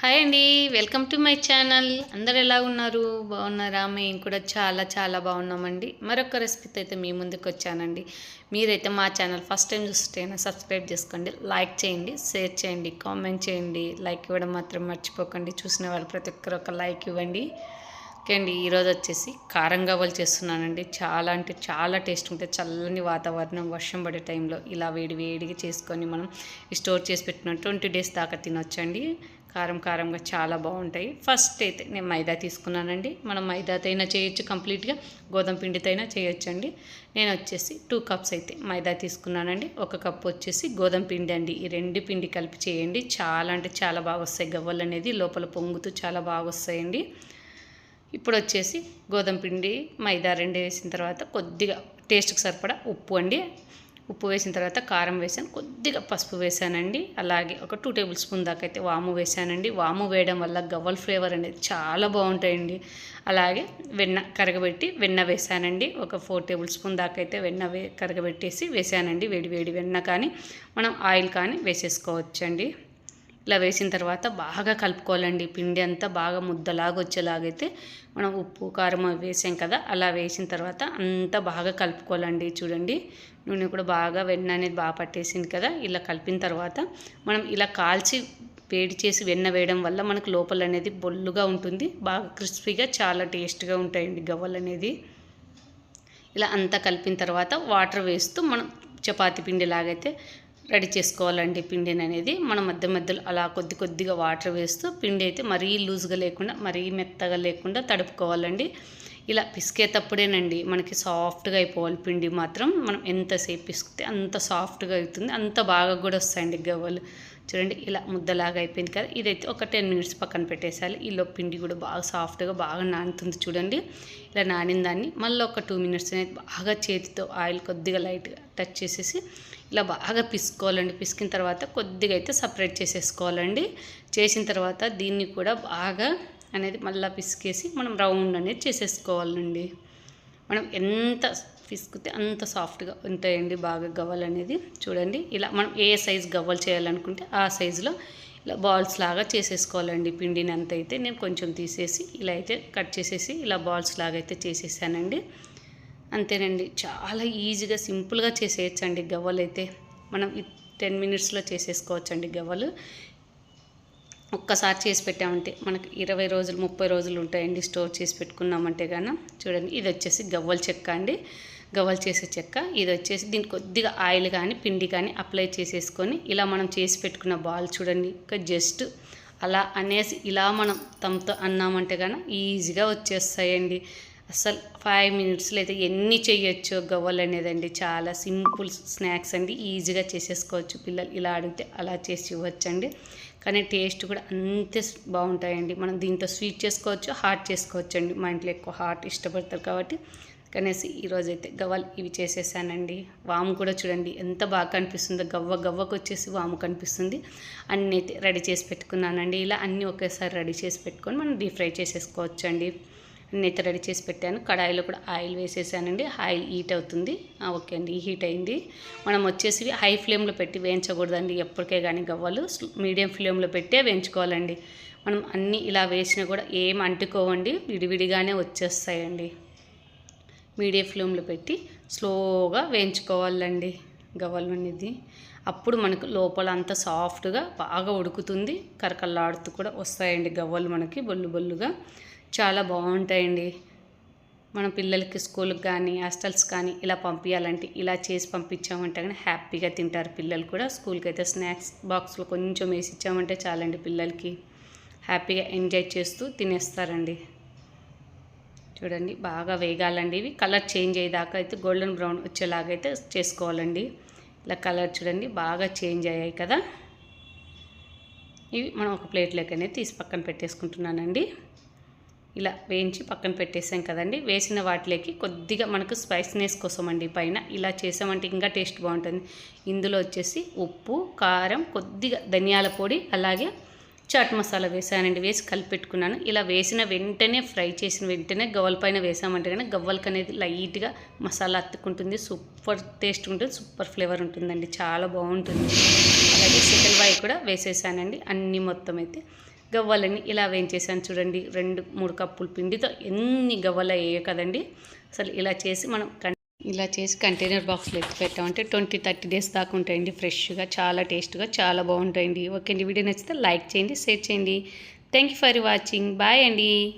Hi అండి welcome to my channel. అందరు ఎలా ఉన్నారు? బాగున్నారా? మేము కూడా చాలా చాలా బాగున్నామండి. మరొక రెసిపీతో అయితే మీ ముందుకు వచ్చానండి. మీరైతే మా ఛానల్ ఫస్ట్ టైం చూస్తేనే సబ్స్క్రైబ్ చేసుకోండి లైక్ చేయండి షేర్ చేయండి కామెంట్ చేయండి. లైక్ ఇవ్వడం మాత్రం మర్చిపోకండి. చూసిన వాళ్ళు ప్రతి ఒక్కరు ఒక లైక్ ఇవ్వండి. ఓకే అండి ఈరోజు వచ్చేసి కారం గవ్వలు చేస్తున్నానండి. చాలా అంటే చాలా టేస్ట్ ఉంటుంది. చల్లని వాతావరణం వర్షం పడే టైంలో ఇలా వేడి వేడిగా చేసుకొని మనం స్టోర్ చేసి పెట్టిన ట్వంటీ డేస్ దాకా తినొచ్చండి. కారం కారంగా చాలా బాగుంటాయి. ఫస్ట్ అయితే నేను మైదా తీసుకున్నానండి. మనం మైదాతో అయినా చేయొచ్చు కంప్లీట్గా గోధుమ పిండితో అయినా చేయొచ్చండి. నేను వచ్చేసి టూ కప్స్ అయితే మైదా తీసుకున్నానండి. ఒక కప్ వచ్చేసి గోధుమ పిండి అండి. ఈ రెండు పిండి కలిపి చేయండి. చాలా అంటే చాలా బాగా వస్తాయి. గవ్వలు అనేది లోపల పొంగుతూ చాలా బాగా వస్తాయండి. ఇప్పుడు వచ్చేసి గోధుమ పిండి మైదా రెండు వేసిన తర్వాత కొద్దిగా టేస్ట్కి సరిపడా ఉప్పు అండి. ఉప్పు వేసిన తర్వాత కారం వేసాను. కొద్దిగా పసుపు వేసానండి. అలాగే ఒక టూ టేబుల్ స్పూన్ దాకా అయితే వాము వేసానండి. వాము వేయడం వల్ల గవ్వల ఫ్లేవర్ అనేది చాలా బాగుంటాయండి. అలాగే వెన్న కరగబెట్టి వెన్న వేసానండి. ఒక ఫోర్ టేబుల్ స్పూన్ దాకా అయితే వెన్న వే కరగబెట్టేసి వేసానండి. వేడి వేడి వెన్న కానీ మనం ఆయిల్ కానీ వేసేసుకోవచ్చండి. ఇలా వేసిన తర్వాత బాగా కలుపుకోవాలండి. పిండి అంతా బాగా ముద్దలాగా వచ్చేలాగైతే మనం ఉప్పు కారం వేసాం కదా అలా వేసిన తర్వాత అంతా బాగా కలుపుకోవాలండి. చూడండి నూనె కూడా బాగా వెన్న అనేది బాగా పట్టేసింది కదా ఇలా కలిపిన తర్వాత మనం ఇలా కాల్చి వేడి చేసి వెన్న వేయడం వల్ల మనకు లోపల అనేది బొల్లుగా ఉంటుంది. బాగా క్రిస్పీగా చాలా టేస్ట్గా ఉంటాయండి గవ్వలు అనేది. ఇలా అంతా కలిపిన తర్వాత వాటర్ వేస్తూ మనం చపాతి పిండి లాగైతే రెడీ చేసుకోవాలండి పిండిని అనేది మనం మధ్య మధ్యలో అలా కొద్ది కొద్దిగా వాటర్ వేస్తూ పిండి అయితే మరీ లూజ్గా లేకుండా మరీ మెత్తగా లేకుండా తడుపుకోవాలండి. ఇలా పిసికేటప్పుడేనండి మనకి సాఫ్ట్గా అయిపోవాలి పిండి మాత్రం. మనం ఎంతసేపు పిసికితే అంత సాఫ్ట్గా అవుతుంది అంత బాగా కూడా వస్తాయండి గవ్వలు. చూడండి ఇలా ముద్దలాగా అయిపోయింది కదా. ఇదైతే ఒక టెన్ మినిట్స్ పక్కన పెట్టేసాలి ఈలో పిండి కూడా బాగా సాఫ్ట్గా బాగా నానుతుంది చూడండి. ఇలా నానిన దాన్ని మళ్ళీ ఒక టూ మినిట్స్ అనేది బాగా చేతితో ఆయిల్ కొద్దిగా లైట్గా టచ్ చేసేసి ఇలా బాగా పిసుకోవాలండి. పిసికిన తర్వాత కొద్దిగా అయితే సపరేట్ చేసేసుకోవాలండి. చేసిన తర్వాత దీన్ని కూడా బాగా అనేది మళ్ళీ పిసికేసి మనం రౌండ్ అనేది చేసేసుకోవాలండి. మనం ఎంత పిసుకుతే అంత సాఫ్ట్గా ఉంటాయండి బాగా గవ్వలు అనేది. చూడండి ఇలా మనం ఏ సైజ్ గవ్వలు చేయాలనుకుంటే ఆ సైజులో ఇలా బాల్స్ లాగా చేసేసుకోవాలండి. పిండిని అంత అయితే నేను కొంచెం తీసేసి ఇలా అయితే కట్ చేసేసి ఇలా బాల్స్ లాగా అయితే చేసేసానండి. అంతేనండి. చాలా ఈజీగా సింపుల్గా చేసేయచ్చండి గవ్వలు అయితే మనం టెన్ మినిట్స్లో చేసేసుకోవచ్చండి గవ్వలు. ఒక్కసారి చేసి పెట్టామంటే మనకి ఇరవై రోజులు ముప్పై రోజులు ఉంటాయండి స్టోర్ చేసి పెట్టుకున్నామంటే కానీ చూడండి ఇది వచ్చేసి గవ్వల చెక్క అండి. గవ్వలు చేసే చెక్క ఇది వచ్చేసి దీనికి కొద్దిగా ఆయిల్ కానీ పిండి కానీ అప్లై చేసేసుకొని ఇలా మనం చేసి పెట్టుకున్న బాల్ చూడండి ఇంకా జస్ట్ అలా అనేసి ఇలా మనం తమతో అన్నామంటే కానీ ఈజీగా వచ్చేస్తాయండి. అసలు ఫైవ్ మినిట్స్లో అయితే ఎన్ని చేయొచ్చు గవ్వలు అనేదండి. చాలా సింపుల్ స్నాక్స్ అండి. ఈజీగా చేసేసుకోవచ్చు. పిల్లలు ఇలా అడిగితే అలా చేసి ఇవ్వచ్చండి. కానీ టేస్ట్ కూడా అంతే బాగుంటాయండి. మనం దీంతో స్వీట్ చేసుకోవచ్చు హాట్ చేసుకోవచ్చు అండి మా ఇంట్లో ఎక్కువ హాట్ ఇష్టపడతారు కాబట్టి. కనేసి ఈరోజు అయితే గవ్వలు ఇవి చేసేసానండి. వాము కూడా చూడండి ఎంత బాగా కనిపిస్తుందో. గవ్వ గవ్వకు వచ్చేసి వాము కనిపిస్తుంది. అన్నీ అయితే రెడీ చేసి పెట్టుకున్నానండి. ఇలా అన్నీ ఒకేసారి రెడీ చేసి పెట్టుకొని మనం డీప్ ఫ్రై చేసేసుకోవచ్చు అండి రెడీ చేసి పెట్టాను. కడాయిలో కూడా ఆయిల్ వేసేసానండి. ఆయిల్ హీట్ అవుతుంది. ఓకే అండి. హీట్ అయింది. మనం వచ్చేసి హై ఫ్లేమ్లో పెట్టి వేయించకూడదండి. ఎప్పటికే కానీ గవ్వలు మీడియం ఫ్లేమ్లో పెట్టే వేయించుకోవాలండి. మనం అన్నీ ఇలా వేసినా కూడా ఏం అంటుకోవండి. విడివిడిగానే వచ్చేస్తాయండి. మీడియం ఫ్లేమ్లో పెట్టి స్లోగా వేయించుకోవాలండి గవ్వలు అనేది. అప్పుడు మనకు లోపల అంతా సాఫ్ట్గా బాగా ఉడుకుతుంది. కరకల్లాడుతూ కూడా వస్తాయండి గవ్వలు మనకి బొల్లు బొల్లుగా. చాలా బాగుంటాయండి. మన పిల్లలకి స్కూల్కి కానీ హాస్టల్స్ కానీ ఇలా పంపించాలంటే ఇలా చేసి పంపించామంటే కానీ హ్యాపీగా తింటారు పిల్లలు కూడా. స్కూల్కి అయితే స్నాక్స్ బాక్స్లో కొంచెం వేసి ఇచ్చామంటే చాలండి పిల్లలకి. హ్యాపీగా ఎంజాయ్ చేస్తూ తినేస్తారండి. చూడండి బాగా వేగాలండి ఇవి. కలర్ చేంజ్ అయ్యేదాకా అయితే గోల్డెన్ బ్రౌన్ వచ్చేలాగైతే చేసుకోవాలండి. ఇలా కలర్ చూడండి బాగా చేంజ్ అయ్యాయి కదా. ఇవి మనం ఒక ప్లేట్లోకి అనేది తీసి పక్కన పెట్టేసుకుంటున్నానండి. ఇలా వేయించి పక్కన పెట్టేసాం కదండి. వేసిన వాటిలోకి కొద్దిగా మనకు స్పైస్నెస్ కోసం అండి పైన. ఇలా చేసామంటే ఇంకా టేస్ట్ బాగుంటుంది. ఇందులో వచ్చేసి ఉప్పు కారం కొద్దిగా ధనియాల పొడి అలాగే చాట్ మసాలా వేసానండి. వేసి కలిపెట్టుకున్నాను. ఇలా వేసిన వెంటనే ఫ్రై చేసిన వెంటనే గవ్వల పైన వేసామంటే కానీ గవ్వలకి అనేది లైట్గా మసాలా అత్తుకుంటుంది సూపర్ టేస్ట్ ఉంటుంది. సూపర్ ఫ్లేవర్ ఉంటుందండి. చాలా బాగుంటుంది. అలాగే చికెన్ బాయ్ కూడా వేసేసానండి. అన్నీ మొత్తం అయితే. గవ్వలని ఇలా వేయించేసాను చూడండి. రెండు మూడు కప్పులు పిండితో ఎన్ని గవ్వలు అయ్యాయో కదండి. అసలు ఇలా చేసి మనం కం- ఇలా చేసి కంటైనర్ బాక్స్లో ఎత్తి పెట్టామంటే ట్వంటీ థర్టీ డేస్ దాకా ఉంటాయండి ఫ్రెష్గా చాలా టేస్ట్గా చాలా బాగుంటాయండి. ఓకే అండి. వీడియో నచ్చితే లైక్ చేయండి షేర్ చేయండి. Thank you for watching. Bye అండి.